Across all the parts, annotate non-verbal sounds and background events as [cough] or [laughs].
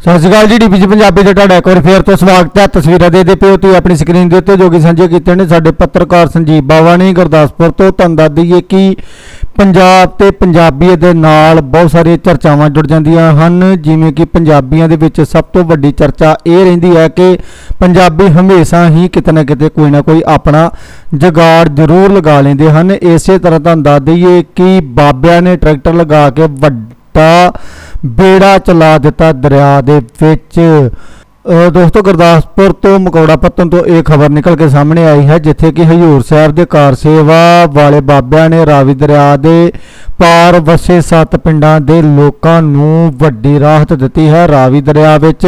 ਸਤਿ ਸ਼੍ਰੀ ਅਕਾਲ ਜੀ ਡੀਪੀਜੀ ਪੰਜਾਬੀ ਦੇ ਤੁਹਾਡਾ ਇੱਕ ਵਾਰ ਫੇਰ ਤੋਂ ਸਵਾਗਤ ਹੈ। ਤਸਵੀਰਾਂ ਦੇ ਦੇ ਪਿਓ, ਤੁਸੀਂ ਆਪਣੀ ਸਕਰੀਨ ਦੇ ਉੱਤੇ ਜੋ ਕਿ ਸਾਂਝੇ ਕੀਤੇ ਨੇ, ਸਾਡੇ ਪੱਤਰਕਾਰ ਸੰਜੀਵ ਬਾਵਾ ਨੇ ਗੁਰਦਾਸਪੁਰ ਤੋਂ ਤੁਹਾਨੂੰ ਦੱਸ ਦਈਏ ਕਿ ਪੰਜਾਬ ਤੇ ਪੰਜਾਬੀਅਤ ਦੇ ਨਾਲ ਬਹੁਤ ਸਾਰੀਆਂ ਚਰਚਾਵਾਂ ਜੁੜ ਜਾਂਦੀਆਂ ਹਨ। ਜਿਵੇਂ ਕਿ ਪੰਜਾਬੀਆਂ ਦੇ ਵਿੱਚ ਸਭ ਤੋਂ ਵੱਡੀ ਚਰਚਾ ਇਹ ਰਹਿੰਦੀ ਹੈ ਕਿ ਪੰਜਾਬੀ ਹਮੇਸ਼ਾ ਹੀ ਕਿਤੇ ਨਾ ਕਿਤੇ ਕੋਈ ਨਾ ਕੋਈ ਆਪਣਾ ਜਗਾੜ ਜ਼ਰੂਰ ਲਗਾ ਲੈਂਦੇ ਹਨ। ਇਸੇ ਤਰ੍ਹਾਂ ਤੁਹਾਨੂੰ ਦੱਸ ਦਈਏ ਕਿ ਬਾਬਿਆਂ ਨੇ ਟਰੈਕਟਰ ਲਗਾ ਕੇ ਵੱਡਾ ਬੇੜਾ ਚਲਾ ਦਿੱਤਾ ਦਰਿਆ ਦੇ ਵਿੱਚ। ਦੋਸਤੋ, ਗੁਰਦਾਸਪੁਰ ਤੋਂ ਮਕੌੜਾ ਪੱਤਨ ਤੋਂ ਇਹ ਖਬਰ ਨਿਕਲ ਕੇ ਸਾਹਮਣੇ ਆਈ ਹੈ, ਜਿੱਥੇ ਕਿ ਹਜੂਰ ਸਾਹਿਬ ਦੇ ਕਾਰ ਸੇਵਾ ਵਾਲੇ ਬਾਬਿਆਂ ਨੇ ਰਾਵੀ ਦਰਿਆ ਦੇ ਪਾਰ ਵਸੇ ਸੱਤ ਪਿੰਡਾਂ ਦੇ ਲੋਕਾਂ ਨੂੰ ਵੱਡੀ ਰਾਹਤ ਦਿੱਤੀ ਹੈ। ਰਾਵੀ ਦਰਿਆ ਵਿੱਚ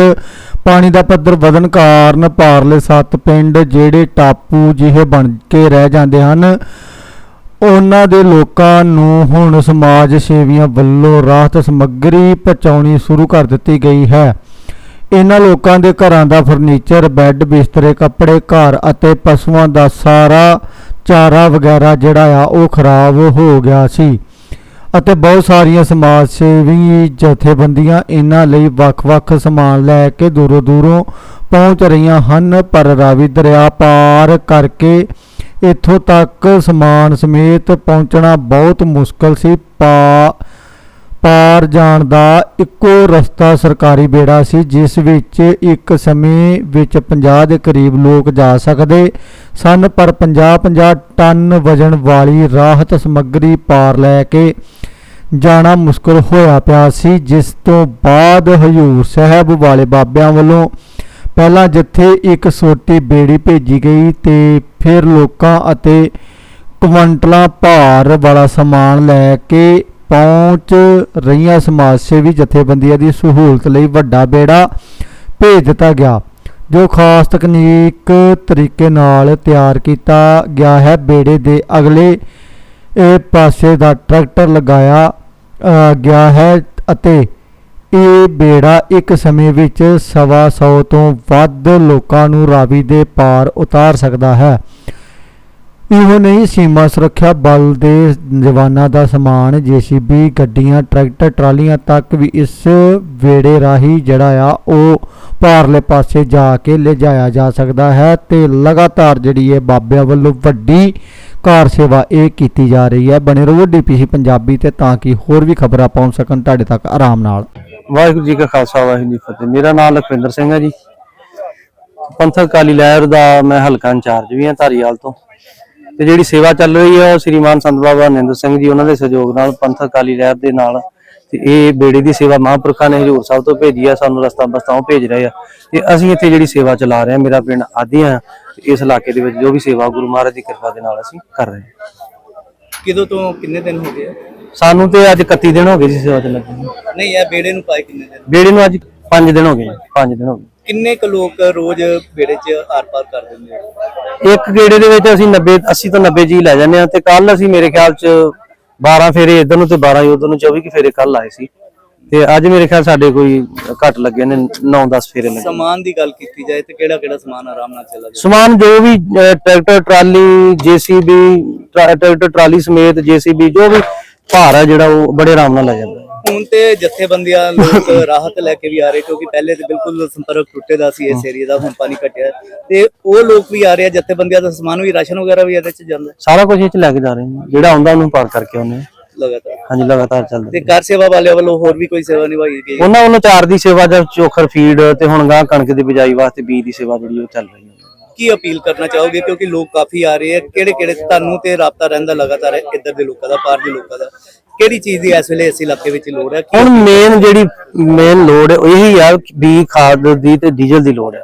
ਪਾਣੀ ਦਾ ਪੱਧਰ ਵਧਣ ਕਾਰਨ ਪਾਰਲੇ ਸੱਤ ਪਿੰਡ ਜਿਹੜੇ ਟਾਪੂ ਜਿਹੇ ਬਣ ਕੇ ਰਹਿ ਜਾਂਦੇ ਹਨ ਉਹਨਾਂ ਦੇ ਲੋਕਾਂ ਨੂੰ ਹੁਣ ਸਮਾਜ ਸੇਵੀਆਂ ਵੱਲੋਂ ਰਾਹਤ ਸਮੱਗਰੀ ਪਹੁੰਚਾਉਣੀ ਸ਼ੁਰੂ ਕਰ ਦਿੱਤੀ ਗਈ ਹੈ। ਇਹਨਾਂ ਲੋਕਾਂ ਦੇ ਘਰਾਂ ਦਾ ਫਰਨੀਚਰ, ਬੈੱਡ, ਬਿਸਤਰੇ, ਕੱਪੜੇ, ਘਰ ਅਤੇ ਪਸ਼ੂਆਂ ਦਾ ਸਾਰਾ ਚਾਰਾ ਵਗੈਰਾ ਜਿਹੜਾ ਆ ਉਹ ਖਰਾਬ ਹੋ ਗਿਆ ਸੀ ਅਤੇ ਬਹੁਤ ਸਾਰੀਆਂ ਸਮਾਜ ਸੇਵੀ ਜਥੇਬੰਦੀਆਂ ਇਹਨਾਂ ਲਈ ਵੱਖ-ਵੱਖ ਸਮਾਨ ਲੈ ਕੇ ਦੂਰੋਂ ਦੂਰੋਂ ਪਹੁੰਚ ਰਹੀਆਂ ਹਨ, ਪਰ ਰਾਵੀ ਦਰਿਆ ਪਾਰ ਕਰਕੇ ਇੱਥੋਂ ਤੱਕ ਸਮਾਨ ਸਮੇਤ ਪਹੁੰਚਣਾ ਬਹੁਤ ਮੁਸ਼ਕਲ ਸੀ। ਪਾ, ਪਾਰ ਜਾਣ ਦਾ ਇੱਕੋ ਰਸਤਾ ਸਰਕਾਰੀ ਬੇੜਾ ਸੀ, ਜਿਸ ਵਿੱਚ ਇੱਕ ਸਮੇਂ ਵਿੱਚ 50 ਦੇ ਕਰੀਬ ਲੋਕ ਜਾ ਸਕਦੇ ਸਨ, ਪਰ 50-50 ਟਨ ਵਜਨ ਵਾਲੀ ਰਾਹਤ ਸਮੱਗਰੀ ਪਾਰ ਲੈ ਕੇ ਜਾਣਾ ਮੁਸ਼ਕਲ ਹੋਇਆ ਪਿਆ ਸੀ, ਜਿਸ ਤੋਂ ਬਾਅਦ ਹਜੂਰ ਸਾਹਿਬ ਵਾਲੇ ਬਾਬਿਆਂ ਵੱਲੋਂ ਪਹਿਲਾਂ ਜਿੱਥੇ ਇੱਕ ਸੋਟੀ ਬੇੜੀ ਭੇਜੀ ਗਈ ਤੇ ਫਿਰ ਲੋਕਾਂ ਅਤੇ ਕੁਇੰਟਲਾਂ ਭਾਰ ਵਾਲਾ ਸਮਾਨ ਲੈ ਕੇ ਪਹੁੰਚ ਰਹੀਆਂ ਸਮਾਜ ਸੇਵੀ ਜਥੇਬੰਦੀਆਂ ਦੀ ਸਹੂਲਤ ਲਈ ਵੱਡਾ ਬੇੜਾ ਭੇਜ ਦਿੱਤਾ ਗਿਆ, ਜੋ ਖਾਸ ਤਕਨੀਕ ਤਰੀਕੇ ਨਾਲ ਤਿਆਰ ਕੀਤਾ ਗਿਆ ਹੈ। ਬੇੜੇ ਦੇ ਅਗਲੇ ਇਹ ਪਾਸੇ ਦਾ ਟਰੈਕਟਰ ਲਗਾਇਆ ਗਿਆ ਹੈ ਅਤੇ ਇਹ ਬੇੜਾ ਇੱਕ ਸਮੇਂ ਵਿੱਚ ਸਵਾ ਸੌ ਤੋਂ ਵੱਧ ਲੋਕਾਂ ਨੂੰ ਰਾਵੀ ਦੇ ਪਾਰ ਉਤਾਰ ਸਕਦਾ ਹੈ। ਇਹੋ ਨਹੀਂ, ਸੀਮਾ ਸੁਰੱਖਿਆ ਬਲ ਦੇ ਜਵਾਨਾਂ ਦਾ ਸਮਾਨ, ਜੀਸੀਬੀ, ਗੱਡੀਆਂ, ਟਰੈਕਟਰ, ਟਰਾਲੀਆਂ ਤੱਕ ਵੀ ਇਸ ਵੇੜੇ ਰਾਹੀਂ ਜਿਹੜਾ ਆ, ਉਹ ਪਾਰਲੇ ਪਾਸੇ ਜਾ ਕੇ ਲਿਜਾਇਆ ਜਾ ਸਕਦਾ ਹੈ ਤੇ ਲਗਾਤਾਰ ਜਿਹੜੀ ਹੈ ਬਾਬਿਆਂ ਵੱਲੋਂ ਵੱਡੀ ਕਾਰ ਸੇਵਾ ਇਹ ਕੀਤੀ ਜਾ ਰਹੀ ਹੈ। ਬਣੇ ਰਹੋ ਡੀਪੀਸੀ ਪੰਜਾਬੀ ਤੇ ਤਾਂ ਕਿ ਹੋਰ ਵੀ ਖਬਰਾਂ ਪਹੁੰਚ ਸਕਣ। ਤੁਹਾਡੇ ਤੱਕ ਆਰਾਮ ਨਾਲ। ਵਾਹਿਗੁਰੂ ਜੀ ਕਾ ਖਾਲਸਾ, ਵਾਹਿਗੁਰੂ ਜੀ ਫਤਿਹ। ਮੇਰਾ ਨਾਮ ਲਖਵਿੰਦਰ ਸਿੰਘ ਹੈ ਜੀ। ਪੰਥਕ ਕਾਲੀ ਲਹਿਰ ਦਾ ਮੈਂ ਹਲਕਾ ਇੰਚਾਰਜ ਵੀ ਹਾਂ ਧਾਰੀਵਾਲ ਤੋਂ। ਤੇ ਜਿਹੜੀ ਸੇਵਾ ਚੱਲ ਰਹੀ ਹੈ ਉਹ ਸ੍ਰੀਮਾਨ ਸੰਤ ਬਾਬਾ ਨਿੰਦਰ ਸਿੰਘ ਜੀ ਉਹਨਾਂ ਦੇ ਸਹਿਯੋਗ ਨਾਲ ਪੰਥਕ ਕਾਲੀ ਲਹਿਰ ਦੇ ਨਾਲ। ਤੇ ਇਹ ਬੇੜੇ ਦੀ ਸੇਵਾ ਮਹਾਂਪੁਰਖਾਂ ਨੇ ਹਜੂਰ ਸਾਹਿਬ ਤੋਂ ਭੇਜੀ ਆ, ਸਾਨੂੰ ਰਸਤਾ ਬਸਤਾ ਭੇਜ ਰਹੇ ਆ। ਤੇ ਅਸੀਂ ਇੱਥੇ ਜਿਹੜੀ ਸੇਵਾ ਚਲਾ ਰਹੇ ਹਾਂ, ਮੇਰਾ ਪਿੰਡ ਆਦੀਆਂ ਤੇ ਇਸ ਇਲਾਕੇ ਦੇ ਵਿੱਚ ਜੋ ਵੀ ਸੇਵਾ ਗੁਰੂ ਮਹਾਰਾਜ ਦੀ ਕਿਰਪਾ ਦੇ ਨਾਲ ਅਸੀਂ ਕਰ ਰਹੇ ਹਾਂ। ਕਿਦੋਂ ਤੋਂ, ਕਿੰਨੇ ਦਿਨ ਹੋ ਗਏ ਸਾਨੂੰ ਤੇ ਅੱਜ 31 ਦਿਨ ਹੋ ਗਏ ਜੀ ਸੇਵਾ ਤੇ ਲੱਗੇ ਨੂੰ। ਨਹੀਂ ਇਹ ਬੇੜੇ ਨੂੰ ਪਾਏ ਕਿੰਨੇ ਦਿਨ? ਬੇੜੇ ਨੂੰ ਅੱਜ 5 ਦਿਨ ਹੋ ਗਏ 5 ਦਿਨ ਹੋ ਗਏ। ਕਿੰਨੇ ਕੁ ਲੋਕ ਰੋਜ਼ ਬੇੜੇ 'ਚ ਆਰ-ਪਾਰ ਕਰ ਦਿੰਦੇ ਆ? ਇੱਕ ਗੇੜੇ ਦੇ ਵਿੱਚ ਅਸੀਂ 90 80 ਤੋਂ 90 ਜੀ ਲੈ ਜਾਂਦੇ ਆ ਤੇ ਕੱਲ ਅਸੀਂ ਮੇਰੇ ਖਿਆਲ ਚ 12 ਫੇਰੇ ਇਧਰ ਨੂੰ ਤੇ 12 ਉਧਰ ਨੂੰ 24 ਕਿ ਫੇਰੇ ਕੱਲ ਆਏ ਸੀ। ਤੇ ਅੱਜ ਮੇਰੇ ਖਿਆਲ ਸਾਡੇ ਕੋਈ ਘੱਟ ਲੱਗੇ ਨੇ 9-10 ਫੇਰੇ ਲੱਗੇ। ਸਮਾਨ ਦੀ ਗੱਲ ਕੀਤੀ ਜਾਏ ਤੇ ਕਿਹੜਾ ਕਿਹੜਾ ਸਮਾਨ ਆਰਾਮ ਨਾਲ ਚੱਲਦਾ ਸਮਾਨ ਜੋ ਵੀ ਅਹ, tractor trolley JCB tractor trolley ਸਮੇਤ ਜੀਸੀਬੀ ਜੋ ਵੀ ਭਾਰ ਹੈ ਜਿਹੜਾ ਉਹ ਬੜੇ ਆਰਾਮ ਨਾਲ ਲੈ ਜਾਂਦਾ। ਹੈ। ਹੁਣ ਤੇ ਜਥੇਬੰਦੀਆਂ ਲੋਕ [laughs] ਰਾਹਤ ਲੈ ਕੇ ਵੀ ਆ ਰਹੇ ਕਿਉਂਕਿ ਪਹਿਲੇ ਤੇ ਬਿਲਕੁਲ ਸੰਪਰਕ ਟੁੱਟੇ ਦਾ ਸੀ ਇਸ ਏਰੀਆ ਦਾ ਹੁਣ ਪਾਣੀ ਘਟਿਆ। ਤੇ ਉਹ ਲੋਕ ਵੀ ਆ ਰਹੇ ਆ ਜਥੇਬੰਦੀਆਂ ਦਾ ਸਮਾਨ ਵੀ ਰਾਸ਼ਨ ਵਗੈਰਾ ਵੀ ਇਹਦੇ 'ਚ ਜਾਂਦਾ। ਹੈ ਸਾਰਾ ਕੁਝ ਇਹ ਚ ਲੈ ਕੇ ਜਾ ਰਹੇ ਹਾਂ ਜਿਹੜਾ ਆਉਂਦਾ ਉਹਨੂੰ ਪਾਰ ਕਰਕੇ ਆਉਂਦੇ ਹਾਂ। ਲਗਾਤਾਰ। ਹਾਂਜੀ ਲਗਾਤਾਰ ਚੱਲਦਾ ਤੇ ਕਾਰ ਸੇਵਾ ਵਾਲਿਆਂ ਵੱਲੋਂ ਹੋਰ ਵੀ ਕੋਈ ਸੇਵਾ ਨਿਭਾਈ ਗਈ? ਉਹਨਾਂ ਵੱਲੋਂ ਚਾਰ ਦੀ ਸੇਵਾ ਜਾਂ ਚੋਖਰ ਫੀਡ ਤੇ ਹੁਣ ਗਾਂ ਕਣਕ ਦੀ ਬਿਜਾਈ ਵਾਸਤੇ ਬੀਜ ਦੀ ਸੇਵਾ ਜਿਹੜੀ ਉਹ ਚੱਲ ਰਹੀ ਹੈ। ਕੀ ਅਪੀਲ ਕਰਨਾ ਚਾਹੋਗੇ? ਕਿਉਂਕਿ ਲੋਕ ਕਾਫੀ ਆ ਰਹੇ ਆ। ਕਿਹੜੇ ਕਿਹੜੇ ਤੁਹਾਨੂੰ ਤੇ ਰਾਬਤਾ ਰਹਿੰਦਾ ਲਗਾਤਾਰ ਇੱਧਰ ਦੇ ਲੋਕਾਂ ਦਾ ਪਾਰ ਦੇ ਲੋਕਾਂ ਦਾ? ਕਿਹੜੀ ਚੀਜ਼ ਦੀ ਇਸ ਵੇਲੇ ਇਸ ਇਲਾਕੇ ਵਿੱਚ ਲੋੜ ਹੈ? ਹੁਣ ਮੇਨ ਜਿਹੜੀ ਮੇਨ ਲੋੜ ਹੈ ਉਹ ਇਹੀ ਆ ਵੀ ਖਾਦ ਦੀ ਤੇ ਡੀਜ਼ਲ ਦੀ ਲੋੜ ਹੈ।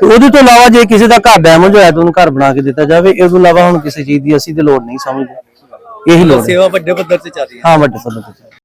ਤੇ ਉਹਦੇ ਤੋਂ ਇਲਾਵਾ ਜੇ ਕਿਸੇ ਦਾ ਘਰ ਡੈਮੇਜ ਹੋਇਆ ਤਾਂ ਉਹਨੂੰ ਘਰ ਬਣਾ ਕੇ ਦਿੱਤਾ ਜਾਵੇ ਇਸ ਤੋਂ ਇਲਾਵਾ ਹੁਣ ਕਿਸੇ ਚੀਜ਼ ਦੀ ਅਸੀਂ ਤੇ ਲੋੜ ਨਹੀਂ ਸਮਝਦੇ। ਇਹੀ ਲੋੜ ਹੈ। ਸੇਵਾ ਵੱਡੇ ਪੱਧਰ ਤੇ ਚੱਲ ਰਹੀ ਹੈ। ਹਾਂ ਵੱਡੇ ਪੱਧਰ ਤੇ